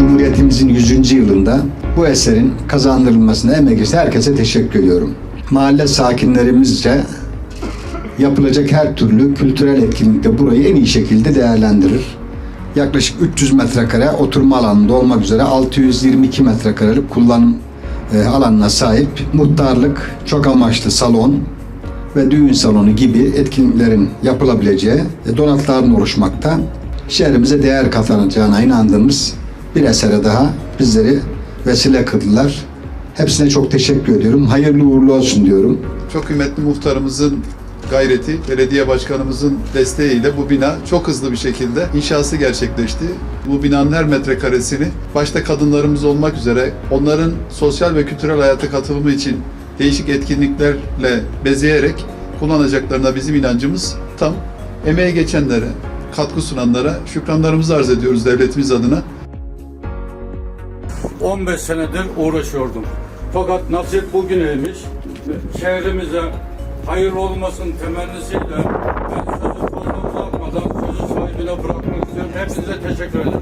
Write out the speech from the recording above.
Cumhuriyetimizin 100. yılında bu eserin kazandırılmasına emek geçen herkese teşekkür ediyorum. Mahalle sakinlerimizce yapılacak her türlü kültürel etkinlikte burayı en iyi şekilde değerlendirir. Yaklaşık 300 metrekare oturma alanında olmak üzere 622 metrekarelik kullanım e, alanına sahip muhtarlık, çok amaçlı salon ve düğün salonu gibi etkinliklerin yapılabileceği e, donatların oluşmakta. Şehrimize değer kazanacağına inandığımız bir esere daha bizleri vesile kıldılar. Hepsine çok teşekkür ediyorum. Hayırlı uğurlu olsun diyorum. Çok kıymetli muhtarımızın gayreti, belediye başkanımızın desteğiyle bu bina çok hızlı bir şekilde inşası gerçekleşti. Bu binanın her metrekaresini başta kadınlarımız olmak üzere onların sosyal ve kültürel hayata katılımı için değişik etkinliklerle bezeyerek kullanacaklarına bizim inancımız tam. Emeği geçenlere, katkı sunanlara şükranlarımızı arz ediyoruz devletimiz adına. 15 senedir uğraşıyordum. Fakat nasip bugüneymiş. Şehrimize hayırlı olmasın temennisiyle ben sözü fazla uzatmadan sözü sahibine bırakmak istiyorum. Hepinize teşekkür ederim.